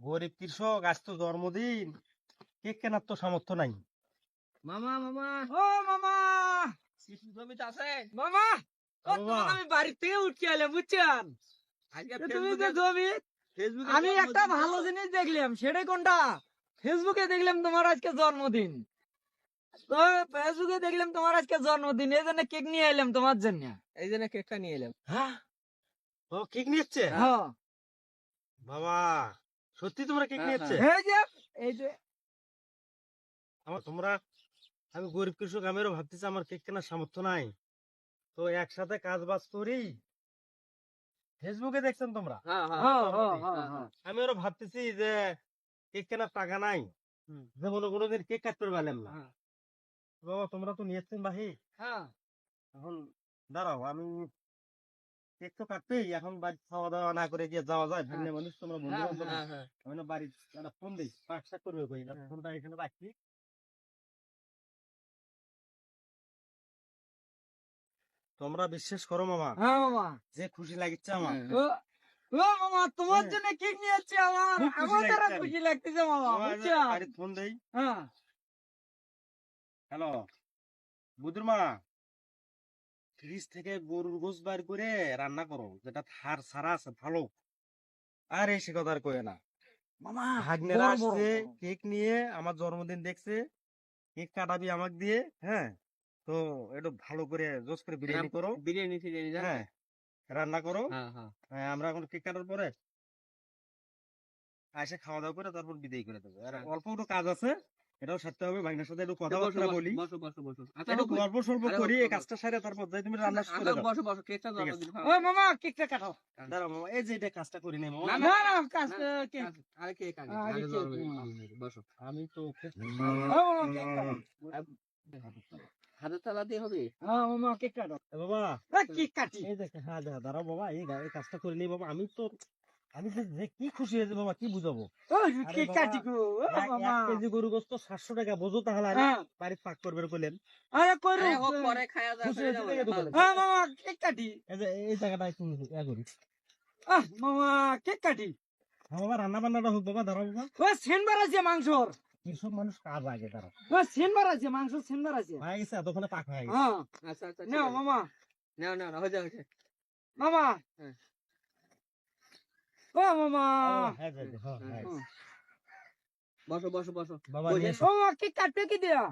গরিব কৃষক আজ তো জন্মদিন। কেক কেনার তো সামর্থ্য নাই। মামা মামা। ও মামা! কিছু জমিতে আছে। মামা! আমি বাড়ি থেকে এলাম বুঝছেন? তুমি যে জমি আমি একটা ভালো জিনিস দেখলাম সেটাই কোনটা? ফেসবুকে দেখলাম তোমার আজকে জন্মদিন। তো ফেসবুকে দেখলাম তোমার আজকে জন্মদিন এই জন্য কেক নিয়ে এলাম তোমার জন্য। এই জন্য কেকটা নিয়ে এলাম। হ্যাঁ? ও কেক নিচ্ছে? হ্যাঁ। বাবা সত্যি তোমরা কেক হ্যাঁ, নিচ্ছে এই যে এই যে। আমার তোমরা আমি গরিব কৃষক আমিও ভাবতেছি আমার কেক কেনার সামর্থ্য নাই। তো একসাথে কাজ বাজ করি। ফেসবুকে দেখছেন তোমরা? হ্যাঁ হ্যাঁ হ্যাঁ হ্যাঁ হ্যাঁ হ্যাঁ আমি ওরা ভাবতেছি যে কেক কেনার টাকা নাই। হুম। যেমন কোনোদিন কেক কাটতে পারলাম না। হ্যাঁ। বাবা তোমরা তো নিয়েছেন বাহি হ্যাঁ। এখন দাঁড়াও আমি কেক তো কাটবেই এখন বাড়ি খাওয়া দাওয়া না করে গিয়ে যাওয়া যায়। ভাগ্নে মানুষ তোমরা বন্ধু হ্যাঁ, বান্ধব হ্যাঁ হ্যাঁ। আমি না বাড়ির একটা ফোন দিই পাঁচ সাত করবে কই? না হ্যাঁ। ফোনটা এখানে রাখি। তোমরা বিশ্বাস করো মামা হ্যাঁ মামা। যে খুশি লাগিচ্ছে আমার। হ্যাঁ। ও মামা তোমার হ্যাঁ। জন্য কেক নিয়ে যাচ্ছি আমার আমার দ্বারা খুশি লাগতেছে মামা বুঝছ? বাড়ির ফোন দেই। হ্যাঁ। হ্যালো বুধুর মা? ফ্রিজ থেকে গরুর গোস বার করে রান্না করো যেটা থার সারা আছে ভালো। আর এই সে কথা আর কয়ে না। মামা বড় আসছে কেক নিয়ে আমার জন্মদিন দেখছে কেক কাটাবি আমাকে দিয়ে হ্যাঁ? তো একটু ভালো করে জোস করে বিরিয়ানি করো। বিরিয়ানি ফিরিয়ানি হ্যাঁ রান্না করো। হ্যাঁ হ্যাঁ। হ্যাঁ, আমরা এখন কেক কাটার পরে আসে খাওয়া দাওয়া করে তারপর বিদায় করে দেবো। আর হ্যাঁ। অল্প একটু কাজ আছে এটাও সারতে হবে ভাগ্নের সাথে একটু কথাবার্তা বলি। বসো বসো বসো। আচ্ছা একটু গল্প সল্প করি এই কাজটা সারে তারপর যাই তুমি রান্না শুরু করে আচ্ছা, বসো বসো কেকটা ও মামা কেকটা কাটো। দাঁড়াও মামা এই যে এটা কাজটা করি নাই মামা। না, না কাজ কেক। আচ্ছা, আরে কেক আগে বসো। আমি তো ও তালা দিয়ে হবে? হ্যাঁ মামা কেক কাটো বাবা। কেক কাটি। এই দেখ হ্যাঁ দাঁড়াও বাবা এই কাজটা করে নেই বাবা। আমি তো আমি যে কি খুশি হয়েছে বাবা কি বুঝাবো? মামা কেজি গরু গোস্ত সাতশো টাকা বোঝো তাহলে বাড়ির পাক করবে করলেন। আরে করো আরে হোক, পরে খায়া দাওয়া খুশি করে হয়েছে যাব, দেখে তো ভালো। বলে। মামা কেক কাটি। এই জায়গাটা একটু ইয়া করি। মামা কেক কাটি। হ্যাঁ বাবা রান্না বান্নাটা হোক বাবা দাঁড়াও বাবা। ও সেনবার আছে মাংসর। কৃষক মানুষ কাজ আগে দাঁড়াও। ও সেনবার আছে মাংস সেনবার আছে হয়ে গেছে এতক্ষণে পাক হয়ে গেছে। হ্যাঁ। আচ্ছা আচ্ছা নাও মামা নাও নাও নাও, হয়ে যাবে মামা হ্যাঁ। ও মামা। বসো বসো বসো। মামা কেক কাটবে কি দেয়া?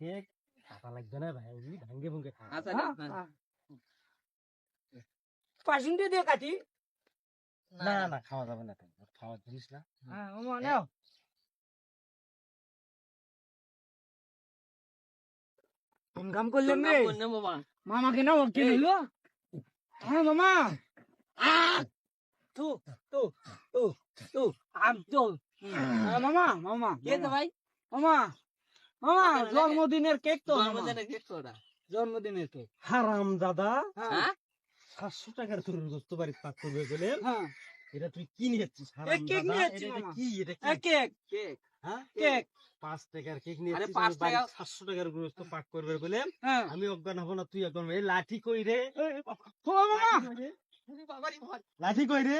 কেক? কাটা লাগবে না ভাই ওই ভাঙ্গে ভুঙ্গে খা আচ্ছা। পাসিংটা দিয়ে কাটি? না না খাওয়া যাবে না। খাওয়ার জিনিস না। হ্যাঁ মামা নাও। ইনকাম করলেন রে তোর নাম বাবা। মামাকে নাও কি এই। হলো হ্যাঁ মামা। আহ! তু তু তু তু আম তো হ্যাঁ, মামা মামা কে তো ভাই? মামা মামা জন্মদিনের কেক তো জন্মদিনের কেক তো জন্মদিনের কেক। হারাম দাদা। হ্যাঁ। হ্যাঁ? সাতশো টাকার তরুণ গোস্ত পাক করবে বলে। হ্যাঁ। এটা তুই কি নিয়েছিস? হারাম দাদা। এটা-। কি? এটা কেক। কেক। হ্যাঁ? কেক। পাঁচ টাকার কেক নিয়ে সাতশো টাকার গোস্ত পাক করবে বলে। হ্যাঁ। আমি অজ্ঞান হব না তুই অজ্ঞান এই লাঠি কই রে? লাঠি কই রে?